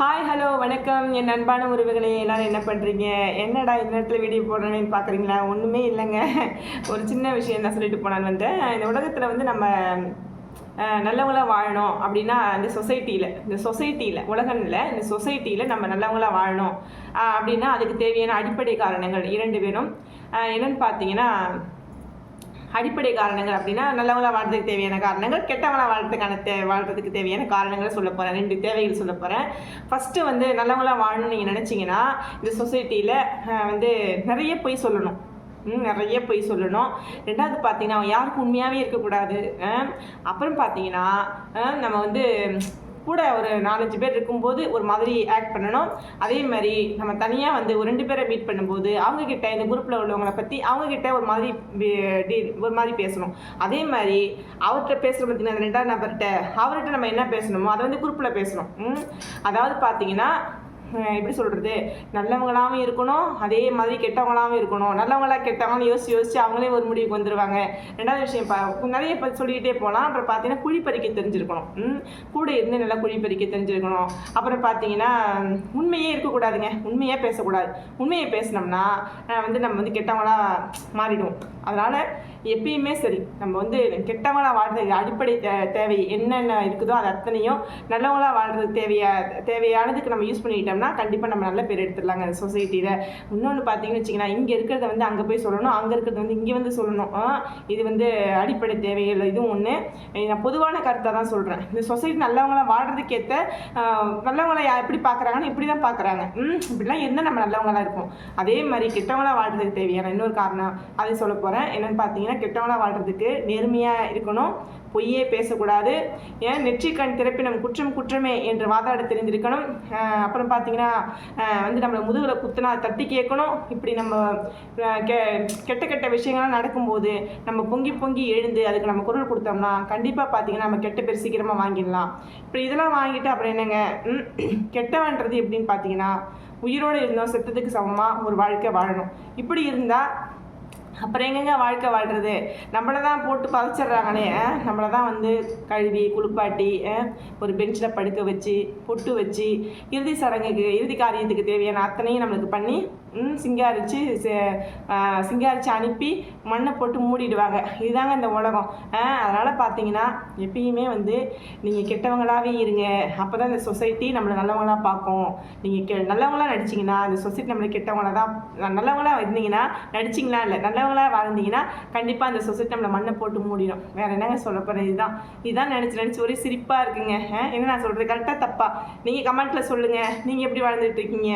Hi hello வணக்கம். என் அன்பான உறவுகளே எல்லாரும் என்ன பண்ணுறீங்க என்னடா இந்த நேரத்தில் வீடியோ போடுறேன்னு பார்க்குறீங்களா ஒன்றுமே இல்லைங்க. ஒரு சின்ன விஷயம் தான் சொல்லிட்டு போனான்னு வந்தேன். இந்த உலகத்தில் வந்து நம்ம நல்லவங்களாக வாழணும் அப்படின்னா இந்த சொசைட்டியில் இந்த சொசைட்டியில் உலகங்களில் இந்த சொசைட்டியில் நம்ம நல்லவங்களாக வாழணும். அப்படின்னா அதுக்கு தேவையான அடிப்படை காரணங்கள் இரண்டு பேரும் என்னென்னு பார்த்தீங்கன்னா அடிப்படை காரணங்கள் அப்படின்னா நல்லவங்களா வாழ்றதுக்கு தேவையான காரணங்கள் கெட்டவங்களா வாழ்றதுக்கான தே வாழ்றதுக்கு தேவையான காரணங்களை சொல்ல போகிறேன் ரெண்டு தேவைகள் சொல்ல போகிறேன் ஃபஸ்ட்டு வந்து நல்லவங்களா வாழணும்னு நீங்கள் நினச்சிங்கன்னா இந்த சொசைட்டியில் வந்து நிறைய பொய் சொல்லணும். நிறைய பொய் சொல்லணும். ரெண்டாவது பார்த்தீங்கன்னா அவன் யாருக்கும் உண்மையாகவே இருக்கக்கூடாது. அப்புறம் பார்த்தீங்கன்னா நம்ம வந்து கூட ஒரு நாலஞ்சு பேர் இருக்கும்போது ஒரு மாதிரி ஆக்ட் பண்ணணும். அதே மாதிரி நம்ம தனியாக வந்து ஒரு ரெண்டு பேரை மீட் பண்ணும்போது அவங்கக்கிட்ட இந்த குரூப்பில் உள்ளவங்களை பற்றி அவங்கக்கிட்ட ஒரு மாதிரி ஒரு மாதிரி பேசணும். அதே மாதிரி அவர்கிட்ட பேசுகிற பார்த்தீங்கன்னா அந்த ரெண்டாவது நபர்கிட்ட அவர்கிட்ட நம்ம என்ன பேசணுமோ அதை வந்து குரூப்பில் பேசணும். ம்? அதாவது பார்த்தீங்கன்னா எப்படி சொல்கிறது நல்லவங்களாகவும் இருக்கணும் அதே மாதிரி கெட்டவங்களாகவும் இருக்கணும். நல்லவங்களா கெட்டவங்களும் யோசிச்சு யோசிச்சு அவங்களே ஒரு முடிவுக்கு வந்துடுவாங்க ரெண்டாவது விஷயம் பா நிறைய இப்போ சொல்லிக்கிட்டே போகலாம் அப்புறம் பார்த்தீங்கன்னா குழி பறிக்க தெரிஞ்சிருக்கணும். கூட இருந்து நல்லா குழி பறிக்க தெரிஞ்சிருக்கணும். அப்புறம் பார்த்தீங்கன்னா உண்மையே இருக்கக்கூடாதுங்க. உண்மையே பேசக்கூடாது. உண்மையை பேசினோம்னா வந்து நம்ம வந்து கெட்டவங்களாக மாறிடுவோம். அதனால் எப்பயுமே சரி நம்ம வந்து கெட்டவங்களாக வாழ்றதுக்கு அடிப்படை தே தேவை. என்னென்ன இருக்குதோ அது அத்தனையும் நல்லவங்களாக வாழ்றதுக்கு தேவையா தேவையானதுக்கு நம்ம யூஸ் பண்ணிக்கிட்டோம் பண்ணிக்கிட்டோம்னா கண்டிப்பாக நம்ம நல்ல பேர் எடுத்துடலாங்க அந்த சொசைட்டியில் இன்னொன்று பார்த்தீங்கன்னு வச்சிங்கன்னா இங்கே இருக்கிறத வந்து அங்கே போய் சொல்லணும் அங்கே இருக்கிறத வந்து இங்கே வந்து சொல்லணும். இது வந்து அடிப்படை தேவைகள் இதுவும் ஒன்று நான் பொதுவான கருத்தை தான் சொல்கிறேன் இந்த சொசைட்டி நல்லவங்களாம் வாழ்கிறதுக்கேற்ற நல்லவங்களை எப்படி பார்க்குறாங்கன்னு இப்படி தான் பார்க்குறாங்க இப்படிலாம் இருந்தால் நம்ம நல்லவங்களாக இருப்போம். அதே மாதிரி கெட்டவங்களா வாழ்றதுக்கு தேவையான இன்னொரு காரணம் அதை சொல்ல போகிறேன் என்னென்னு பார்த்தீங்கன்னா கெட்டவங்களாக வாழ்றதுக்கு நேர்மையாக இருக்கணும். பொய்யே பேசக்கூடாது. ஏன்? நெற்றிக்கண் திறப்பினம் குற்றம் குற்றமே என்று வாதாட தெரிஞ்சிருக்கணும் அப்புறம் பார்த்தீங்கன்னா வந்து நம்மளை முதுகில் குத்துனா தட்டி கேட்கணும். இப்படி நம்ம கெ கெட்ட கெட்ட விஷயங்கள்லாம் நடக்கும்போது நம்ம பொங்கி பொங்கி எழுந்து அதுக்கு நம்ம குரல் கொடுத்தோம்னா கண்டிப்பாக பார்த்தீங்கன்னா நம்ம கெட்ட பேர் சீக்கிரமாக வாங்கிடலாம். இப்படி இதெல்லாம் வாங்கிட்டு அப்புறம் என்னங்க? கெட்டவன்றது எப்படின்னு பார்த்தீங்கன்னா உயிரோடு இருந்தோம் செத்ததுக்கு சமமாக ஒரு வாழ்க்கை வாழணும். இப்படி இருந்தால் அப்புறம் எங்கெங்க வாழ்க்கை வாழ்றது? நம்மளை தான் போட்டு பதைச்சிட்றாங்களே நம்மளை தான் வந்து கழுவி குளிப்பாட்டி ஒரு பெஞ்சில் படுக்க வச்சு பொட்டு வச்சு இறுதி சடங்குக்கு இறுதி காரியத்துக்கு தேவையான அத்தனையும் நம்மளுக்கு பண்ணி சிங்காரிச்சு சிங்காரிச்சு அனுப்பி மண்ணை போட்டு மூடிடுவாங்க. இதுதாங்க இந்த உலகம். அதனால் பார்த்தீங்கன்னா எப்பயுமே வந்து நீங்கள் கெட்டவங்களாகவே இருங்க. அப்போ தான் இந்த சொசைட்டி நம்மளை நல்லவங்களாக பார்க்கும். நீங்கள் கெ நல்லவங்களாக நடிச்சிங்கன்னா இந்த சொசைட்டி நம்மளை கெட்டவங்கள தான் நல்லவங்களாக இருந்தீங்கன்னா நடிச்சிங்களா இல்லை நல்லவங்களா வாழ்ந்தீங்கன்னா கண்டிப்பாக அந்த சொசைட்டி நம்மளை மண்ணை போட்டு மூடிடும். வேறு என்னங்க சொல்ல போகிறேன் இதுதான். இதுதான் நினச்சி நினச்சி ஒரே சிரிப்பாக இருக்குங்க. என்ன நான் சொல்கிறது கரெக்டாக தப்பா? நீங்கள் கமெண்ட்டில் சொல்லுங்கள் நீங்கள் எப்படி வாழ்ந்துட்டு இருக்கீங்க?